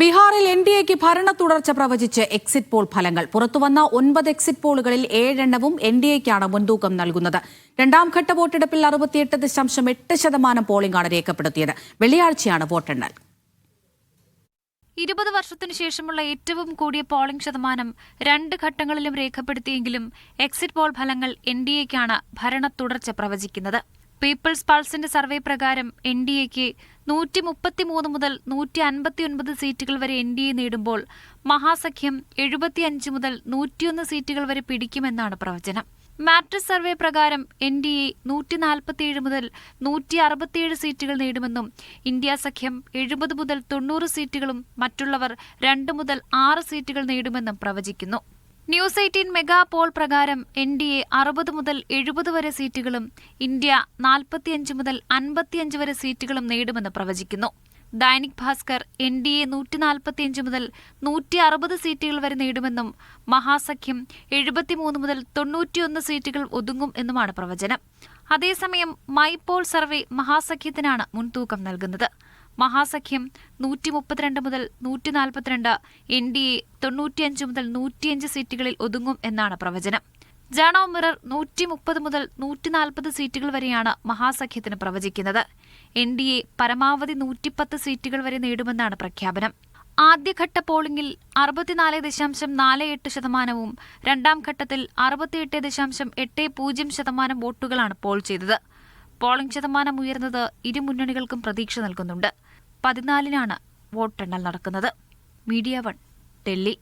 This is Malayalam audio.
ബീഹാറിൽ എൻ ഡി എക്ക് ഭരണ തുടർച്ച പ്രവചിച്ച് എക്സിറ്റ് പോൾ ഫലങ്ങൾ. പുറത്തുവന്ന ഒൻപത് എക്സിറ്റ് പോളുകളിൽ ഏഴെണ്ണവും എൻ ഡി എക്കാണ് മുൻതൂക്കം നൽകുന്നത്. രണ്ടാം ഘട്ട വോട്ടെടുപ്പിൽ അറുപത്തിയെട്ട് ദശാംശം എട്ട് ശതമാനം പോളിംഗാണ് രേഖപ്പെടുത്തിയത്. വെള്ളിയാഴ്ചയാണ് വോട്ടെണ്ണൽ. ഇരുപത് വർഷത്തിനു ശേഷമുള്ള ഏറ്റവും കൂടിയ പോളിംഗ് ശതമാനം രണ്ട് ഘട്ടങ്ങളിലും രേഖപ്പെടുത്തിയെങ്കിലും എക്സിറ്റ് പോൾ ഫലങ്ങൾ എൻ ഡി എക്കാണ് ഭരണ തുടർച്ച പ്രവചിക്കുന്നത്. പീപ്പിൾസ് പൾസിന്റെ സർവേ പ്രകാരം എൻ ഡി എക്ക് നൂറ്റി മുപ്പത്തിമൂന്ന് മുതൽ നൂറ്റി അൻപത്തിയൊൻപത് സീറ്റുകൾ വരെ എൻ ഡി എ നേടുമ്പോൾ മഹാസഖ്യം എഴുപത്തിയഞ്ച് മുതൽ നൂറ്റിയൊന്ന് സീറ്റുകൾ വരെ പിടിക്കുമെന്നാണ് പ്രവചനം. മാട്രിസ് സർവേ പ്രകാരം എൻ ഡി എ നൂറ്റി നാൽപ്പത്തിയേഴ് മുതൽ നൂറ്റി അറുപത്തിയേഴ് സീറ്റുകൾ നേടുമെന്നും ഇന്ത്യ സഖ്യം എഴുപത് മുതൽ തൊണ്ണൂറ് സീറ്റുകളും മറ്റുള്ളവർ രണ്ട് മുതൽ ആറ് സീറ്റുകൾ നേടുമെന്നും പ്രവചിക്കുന്നു. ന്യൂസ് എയ്റ്റീൻ മെഗാ പോൾ പ്രകാരം എൻ ഡി എ അറുപത് മുതൽ എഴുപത് വരെ സീറ്റുകളും ഇന്ത്യ നാൽപ്പത്തിയഞ്ച് മുതൽ അൻപത്തിയഞ്ച് വരെ സീറ്റുകളും നേടുമെന്ന് പ്രവചിക്കുന്നു. Dainik Bhaskar N D A നൂറ്റി നാൽപ്പത്തിയഞ്ച് മുതൽ നൂറ്റി അറുപത് സീറ്റുകൾ വരെ നേടുമെന്നും മഹാസഖ്യം എഴുപത്തിമൂന്ന് മുതൽ തൊണ്ണൂറ്റിയൊന്ന് സീറ്റുകൾ ഒതുങ്ങും എന്നുമാണ് പ്രവചനം. അതേസമയം മൈ പോൾ സർവേ മഹാസഖ്യത്തിനാണ് മുൻതൂക്കം നൽകുന്നത്. മഹാസഖ്യം നൂറ്റി മുപ്പത്തിരണ്ട് മുതൽ നൂറ്റി നാൽപ്പത്തിരണ്ട് എൻ ഡി എ തൊണ്ണൂറ്റിയഞ്ച് മുതൽ നൂറ്റിയഞ്ച് സീറ്റുകളിൽ ഒതുങ്ങും എന്നാണ് പ്രവചനം. ജാണോ മിറർ നൂറ്റി മുപ്പത് മുതൽ നൂറ്റി നാൽപ്പത് സീറ്റുകൾ വരെയാണ് മഹാസഖ്യത്തിന് പ്രവചിക്കുന്നത്. എൻ ഡി എ പരമാവധി നൂറ്റിപ്പത്ത് സീറ്റുകൾ വരെ നേടുമെന്നാണ് പ്രഖ്യാപനം. ആദ്യഘട്ട പോളിംഗിൽ അറുപത്തിനാല് ദശാംശം നാല് എട്ട് ശതമാനവും രണ്ടാം ഘട്ടത്തിൽ അറുപത്തിയെട്ട് ദശാംശം എട്ട് പൂജ്യം ശതമാനം വോട്ടുകളാണ് പോൾ ചെയ്തത്. പോളിംഗ് ശതമാനം ഉയർന്നത് ഇരു മുന്നണികൾക്കും പ്രതീക്ഷ നൽകുന്നുണ്ട്. പതിനാലിനാണ് വോട്ടെണ്ണൽ നടക്കുന്നത്. Media One Delhi.